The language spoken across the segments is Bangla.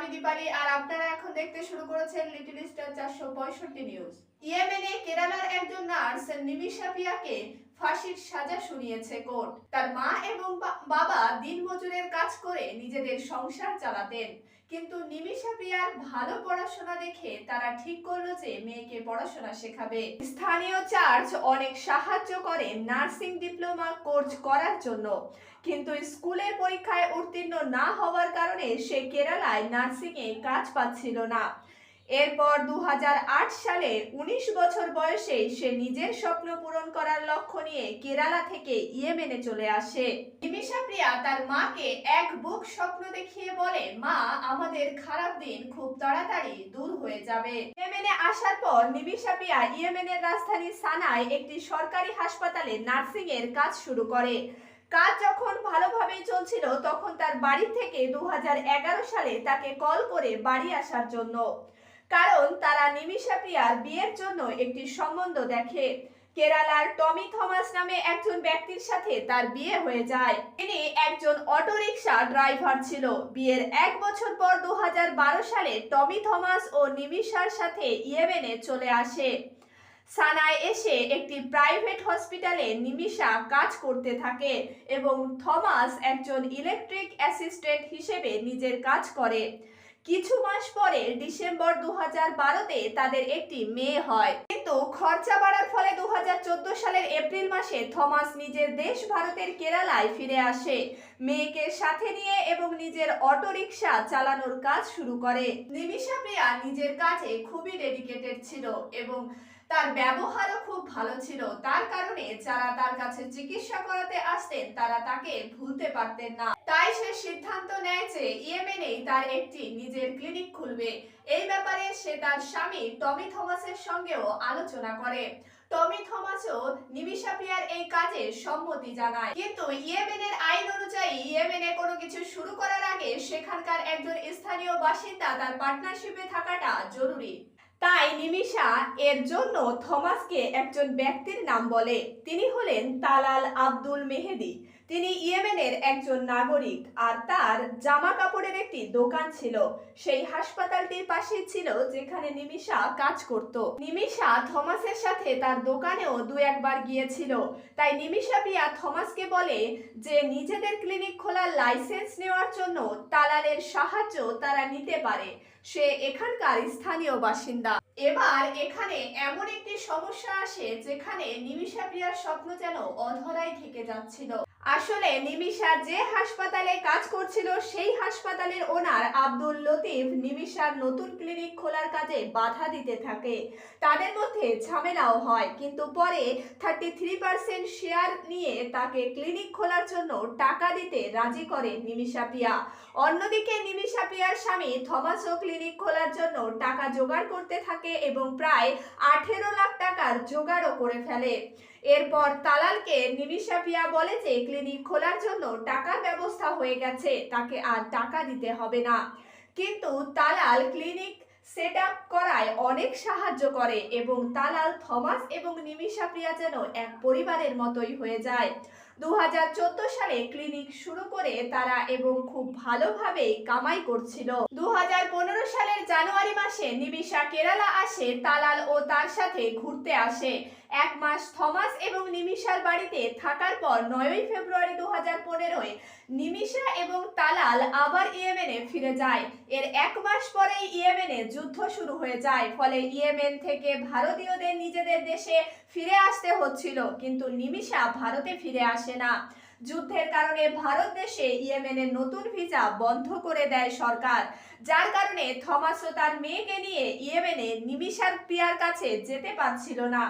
আমি দীপালি আর আপনারা এখন দেখতে শুরু করেছেন লিটিল স্টার চারশো পঁয়ষট্টি নিউজ ইয়েমেনে কেরালার একজন নার্স নিমিষা পিয়াকে ফাঁসির সাজা শুনিয়েছে কোর্ট। তার মা এবং বাবা দিনমজুরের কাজ করে নিজেদের সংসার চালাতেন। কিন্তু প্রিয়ার ভালো পড়াশোনা দেখে তারা ঠিক করল যে মেয়েকে পড়াশোনা শেখাবে। স্থানীয় চার্চ অনেক সাহায্য করে নার্সিং ডিপ্লোমা কোর্স করার জন্য। কিন্তু স্কুলের পরীক্ষায় উত্তীর্ণ না হওয়ার কারণে সে কেরালায় নার্সিং এ কাজ পাচ্ছিল না। এরপর দু হাজার আট সালে ১৯ বছর বয়সে সে নিজের স্বপ্ন পূরণ করার লক্ষ্য নিয়ে কেরালা থেকে ইয়েমেনে চলে আসে। নিমিষা প্রিয়া তার মাকে এক বুক স্বপ্ন দেখিয়ে বলে, মা, আমাদের খারাপ দিন খুব তাড়াতাড়ি দূর হয়ে যাবে। ইয়েমেনে আসার পর নিমিষা প্রিয়া ইয়েমেনের রাজধানী সানায় একটি সরকারি হাসপাতালে নার্সিং এর কাজ শুরু করে। কাজ যখন ভালোভাবেই চলছিল, তখন তার বাড়ি থেকে দু হাজার এগারো সালে তাকে কল করে বাড়ি আসার জন্য। কারণ তারা নিমিষা প্রিয়ার বিয়ের জন্য একটি সম্বন্ধ দেখে। কেরালার টমি থমাস নামে একজন ব্যক্তির সাথে তার বিয়ে হয়ে যায়। তিনি একজন অটোরিকশা ড্রাইভার ছিল। বিয়ের এক বছর পর দু হাজার বারো সালে টমি থমাস ও নিমিশার সাথে ইয়েমেনে চলে আসে। সানায় এসে একটি প্রাইভেট হসপিটালে নিমিশা কাজ করতে থাকে এবং থমাস একজন ইলেকট্রিক অ্যাসিস্ট্যান্ট হিসেবে নিজের কাজ করে। কিছু মাস পরে ডিসেম্বর দু হাজার বারোতে তাদের একটি মেয়ে হয়। কিন্তু খরচা বাড়ার ফলে দু হাজার চোদ্দ সালের এপ্রিল মাসে থমাস নিজের দেশ ভারতের কেরালায় ফিরে আসে। মেয়েকে সাথে নিয়ে এবং নিজের অটোরিকশা চালানোর কাজ শুরু করে। নিমিশা প্রিয়া নিজের কাজে খুবই ডেডিকেটেড ছিল এবং তার ব্যবহারও খুব ভালো ছিল। তার কারণে যারা তার কাছে চিকিৎসা করাতে আসতেন, তারা তাকে ভুলতে পারতেন না। তাই সে সিদ্ধান্ত নেয় যে ইয়েমেনেই তার একটি নিজের ক্লিনিক খুলবে। এই ব্যাপারে সে তার স্বামী টমি থমাসের সঙ্গেও আলোচনা করে। টমি থমাসও নিমিষা প্রিয়ার এই কাজে সম্মতি জানায়। কিন্তু ইয়েমেনের আইন অনুযায়ী ইয়েমেনে কোনো কিছু শুরু করার আগে সেখানকার একজন স্থানীয় বাসিন্দা তার পার্টনারশিপে থাকাটা জরুরি। তাই নিমিশা এর জন্য থমাসকে একজন ব্যক্তির নাম বলে। তিনি হলেন তালাল আব্দুল মেহেদি। তিনি ইয়েমেনের একজন নাগরিক আর তার জামা কাপড়ের একটি দোকান ছিল। সেই হাসপাতালটির পাশেই ছিল যেখানে নিমিষা কাজ করত। নিমিষা থমাসের সাথে তার দোকানেও দু একবার গিয়েছিল। তাই নিমিষা পিয়া থমাসকে বলে যে, নিজেদের ক্লিনিক খোলার লাইসেন্স নেওয়ার জন্য তালালের সাহায্য তারা নিতে পারে। সে এখানকার স্থানীয় বাসিন্দা। এবার এখানে এমন একটি সমস্যা আসে যেখানে নিমিষা প্রিয়ার স্বপ্ন যেন অধরাই থেকে যাচ্ছিল। আসলে নিমিষা যে হাসপাতালে কাজ করছিল, সেই হাসপাতালের ওনার আব্দুল লতিফ নিমিষার নতুন ক্লিনিক খোলার কাজে বাধা দিতে থাকে। তাদের মধ্যে ঝামেলাও হয়, কিন্তু পরে থার্টি থ্রি পার্সেন্ট শেয়ার নিয়ে তাকে ক্লিনিক খোলার জন্য টাকা দিতে রাজি করে নিমিষা পিয়া। অন্যদিকে নিমিষা পিয়ার স্বামী থমাসও ক্লিনিক খোলার জন্য টাকা জোগাড় করতে থাকে এবং প্রায় আঠেরো লাখ টাকার জোগাড়ও করে ফেলে। এরপর তালালকে নিমিষা প্রিয়া বলে যে ক্লিনিক খোলার জন্য টাকার ব্যবস্থা হয়ে গেছে, তাকে আর টাকা দিতে হবে না। কিন্তু তালাল ক্লিনিক সেট আপ করায় অনেক সাহায্য করে এবং তালাল, থমাস এবং নিমিষা প্রিয়া যেন এক পরিবারের মতোই হয়ে যায়। দু হাজার চোদ্দ সালে ক্লিনিক শুরু করে তারা এবং খুব ভালোভাবে কামাই করছিল। দু হাজার পনেরো সালের জানুয়ারি মাসে নিমিষা কেরালা আসে, তালাল ও তার সাথে ঘুরতে আসে। এক মাস থমাস এবং নিমিষার বাড়িতে থাকার পর নয়ই ফেব্রুয়ারি দু হাজার পনেরোয় নিমিষা এবং তালাল আবার ইয়েমেনে ফিরে যায়। এর এক মাস পরেই ইয়েমেনে যুদ্ধ শুরু হয়ে যায়, ফলে ইয়েমেন থেকে ভারতীয়দের নিজেদের দেশে ফিরে আসতে হচ্ছিল, কিন্তু নিমিষা ভারতে ফিরে আসে না। যুদ্ধের কারণে ভারত দেশে ইয়েমেনের নতুন ভিসা বন্ধ করে দেয় সরকার। যার কারণে থমাসও তার মেয়েকে নিয়ে ইয়েমেনে নিমিষার পিয়ার কাছে যেতে পারছিল না।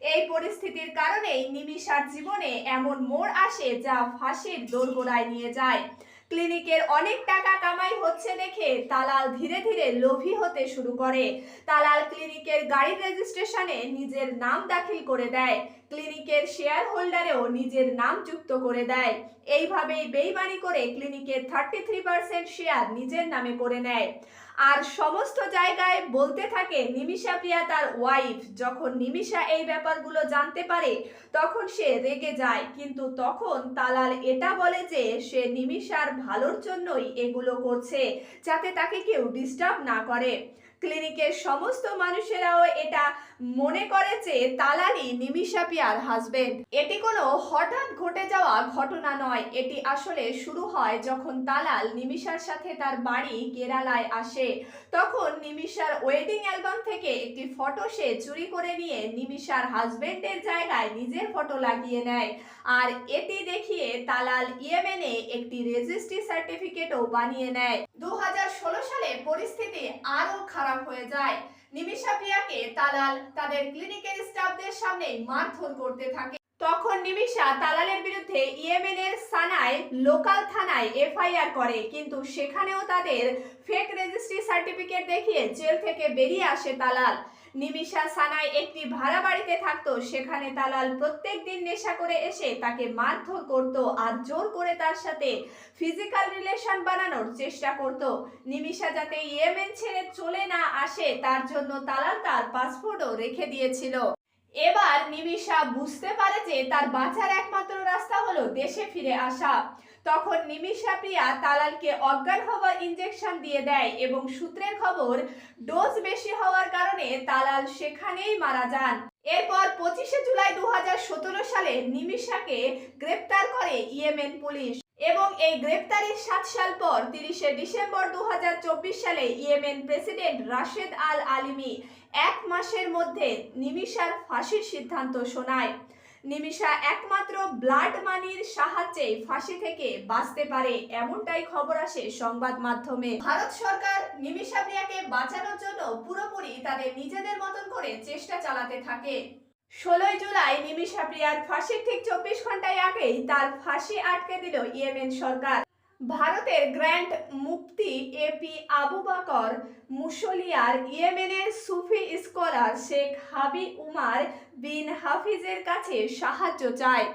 এই পরিস্থিতির কারণেই নিমিষার জীবনে এমন মোড় আসে যা ফাঁসির দোরগোড়ায় নিয়ে যায়। ক্লিনিকের অনেক টাকা কামাই হচ্ছে দেখে তালাল ধীরে ধীরে লোভী হতে শুরু করে। তালাল ক্লিনিকের গাড়ির রেজিস্ট্রেশনে নিজের নাম দাখিল করে দেয়। ক্লিনিকের শেয়ার হোল্ডারেও নিজের নাম যুক্ত করে দেয়। এইভাবেই বেইমানি করে ক্লিনিকের থার্টি থ্রি পার্সেন্ট শেয়ার নিজের নামে করে নেয়। আর সমস্ত জায়গায় বলতে থাকে নিমিশা প্রিয়া তার ওয়াইফ যখন নিমিশা এই ব্যাপারগুলো জানতে পারে, তখন সে রেগে যায়। কিন্তু তখন তালাল এটা বলে যে, সে নিমিশার ভালোর জন্যই এগুলো করছে, যাতে তাকে কেউ ডিস্টার্ব না করে। ক্লিনিকের সমস্ত মানুষেরাও এটা মনে করে যে তালালি পিয়ার হাজবেন্ড এটি কোনো হঠাৎ ঘটে যাওয়া ঘটনা নয়। এটি আসলে শুরু হয় যখন তালাল নিমিশার সাথে তার বাড়ি কেরালায় আসে। তখন নিমিষার ওয়েডিং অ্যালবাম থেকে একটি ফটো সে চুরি করে নিয়ে নিমিষার হাজবেন্ডের জায়গায় নিজের ফটো লাগিয়ে নেয়। আর এটি দেখিয়ে তালাল ইয়েমেনে একটি রেজিস্ট্রি সার্টিফিকেটও বানিয়ে নেয়। দু হাজার ষোলো সালে পরিস্থিতি আরও খারাপ হয়ে যায়। নিমিষা প্রিয়াকে তালাল তাদের ক্লিনিকের স্টাফদের সামনে মারধর করতে থাকে। তখন নিমিশা তালালের বিরুদ্ধে ইয়েমেনের সানায় লোকাল থানায় এফআইআর করে, কিন্তু সেখানেও তাদের ফেক রেজিস্ট্রি সার্টিফিকেট দেখিয়ে জেল থেকে বেরিয়ে আসে তালাল। নিমিষা সানায় একটি ভাড়া বাড়িতে থাকতো। সেখানে তালাল প্রত্যেক দিন নেশা করে এসে তাকে মারধর করত আর জোর করে তার সাথে ফিজিক্যাল রিলেশন বানানোর চেষ্টা করত। নিমিশা যাতে ইয়েমেন ছেড়ে চলে না আসে, তার জন্য তালাল তার পাসপোর্টও রেখে দিয়েছিল। এবার নিমিশা বুঝতে পারে যে তার বাঁচার একমাত্র রাস্তা হলো দেশে ফিরে আসা। তখন নিমিষা প্রিয়া তালালকে অজ্ঞান হওয়ার ইঞ্জেকশন দিয়ে দেয় এবং সূত্রের খবর ডোজ বেশি হওয়ার কারণে তালাল সেখানেই মারা যান। এরপর পঁচিশে জুলাই দু হাজার সতেরো সালে নিমিষাকে গ্রেপ্তার করে ইয়েমেন পুলিশ এবং এই গ্রেপ্তারির সাত সাল পর তিরিশে ডিসেম্বর দু হাজার চব্বিশ সালে Yemen president Rashed al Alimi এক মাসের মধ্যে নিমিষার ফাঁসির সিদ্ধান্ত শোনায়। নিমিষা একমাত্র ব্লাড মানির সাহায্যে ফাঁসি থেকে বাঁচতে পারে, এমনটাই খবর আসে সংবাদ মাধ্যমে। ভারত সরকার নিমিশা প্রিয়াকে বাঁচানোর জন্য পুরোপুরি তাদের নিজেদের মতন করে চেষ্টা চালাতে থাকে। ষোলোই জুলাই নিমিশা প্রিয়ার ফাঁসির ঠিক চব্বিশ ঘন্টায় আগেই তার ফাঁসি আটকে দিল ইয়েমেন সরকার। ভারতের গ্র্যান্ড মুফতি এপি আবু বাকর মুসলিয়ার ইয়েমেনের সুফি স্কলার শেখ হাবি উমার বিন হাফিজের কাছে সাহায্য চায়।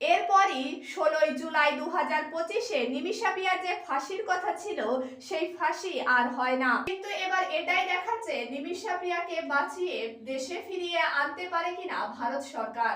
এরপরই ষোলোই জুলাই দু হাজার পঁচিশে নিমিষা পিয়ার যে ফাঁসির কথা ছিল, সেই ফাঁসি আর হয় না। কিন্তু এবার এটাই দেখাচ্ছে নিমিষা প্রিয়াকে বাঁচিয়ে দেশে ফিরিয়ে আনতে পারে কিনা ভারত সরকার।